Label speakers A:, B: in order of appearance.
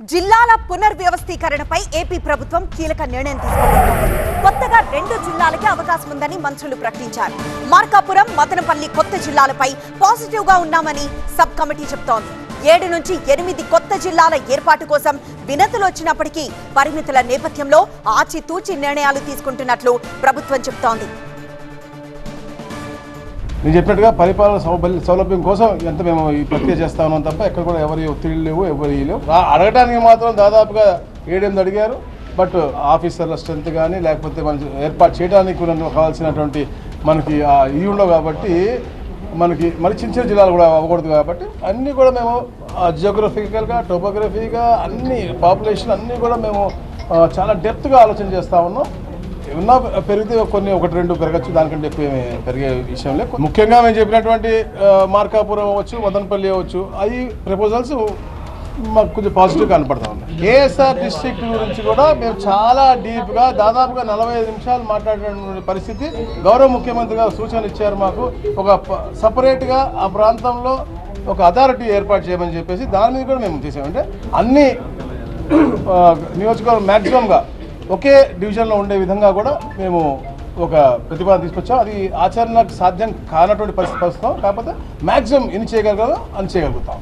A: జిల్లాల పునర్వ్యవస్థీకరణపై ఏపీ ప్రభుత్వం కీలక నిర్ణయం తీసుకుంది కొత్తగా రెండు జిల్లాలకి అవకాశం ఉందని మంత్రులు ప్రకటించారు. మార్కాపురం మదనపల్లి కొత్త జిల్లాలపై పాజిటివ్గా ఉన్నామని సబ్ కమిటీ చెప్తోంది. ఏడు నుంచి ఎనిమిది కొత్త జిల్లాల ఏర్పాటు కోసం వినతులు వచ్చినప్పటికీ పరిమితుల నేపథ్యంలో ఆచితూచి నిర్ణయాలు తీసుకుంటున్నట్లు ప్రభుత్వం చెబుతోంది
B: నేను చెప్పినట్టుగా పరిపాలన సౌలభ్యం కోసం ఎంత మేము ఈ ప్రక్రియ చేస్తా ఉన్నాం తప్ప ఎక్కడ కూడా ఎవరి ఒత్తిడి లేవు ఎవరి లేవు. అడగడానికి మాత్రం దాదాపుగా ఏడెనిమిది అడిగారు. బట్ ఆఫీసర్ల స్ట్రెంత్ కానీ లేకపోతే మన ఏర్పాటు చేయడానికి కూడా కావాల్సినటువంటి మనకి ఇవి ఉండవు కాబట్టి మనకి మరి చిన్న చిన్న జిల్లాలు కూడా అవ్వకూడదు కాబట్టి అన్నీ కూడా మేము జియోగ్రఫికల్గా టోపోగ్రఫీగా అన్ని పాపులేషన్ అన్నీ కూడా మేము చాలా డెప్త్గా ఆలోచన చేస్తూ ఉన్నాం. ఏమన్నా పెరిగితే కొన్ని ఒకటి రెండు పెరగచ్చు. దానికంటే ఎక్కువ పెరిగే విషయం లేదు. ముఖ్యంగా మేము చెప్పినటువంటి మార్కాపురం అవ్వచ్చు మదనపల్లి అవ్వచ్చు అవి ప్రపోజల్స్ మాకు కొంచెం పాజిటివ్ కనపడతా ఉన్నాయి. కేఎస్ఆర్ డిస్ట్రిక్ట్ గురించి కూడా మేము చాలా డీప్గా దాదాపుగా నలభై ఐదు నిమిషాలు మాట్లాడిన పరిస్థితి. గౌరవ ముఖ్యమంత్రి గారు సూచనలు ఇచ్చారు మాకు. ఒక సపరేట్గా ఆ ప్రాంతంలో ఒక అథారిటీ ఏర్పాటు చేయమని చెప్పేసి దాని మీద కూడా మేము చేసామంటే అన్ని నియోజకవర్గం మ్యాక్సిమంగా ఒకే డివిజన్లో ఉండే విధంగా కూడా మేము ఒక ప్రతిపాదన తీసుకొచ్చాం. అది ఆచరణకు సాధ్యం కానటువంటి పరిస్థితి వస్తాం కాకపోతే మ్యాక్సిమం ఎన్ని చేయగలుగుతామో అని చేయగలుగుతాం.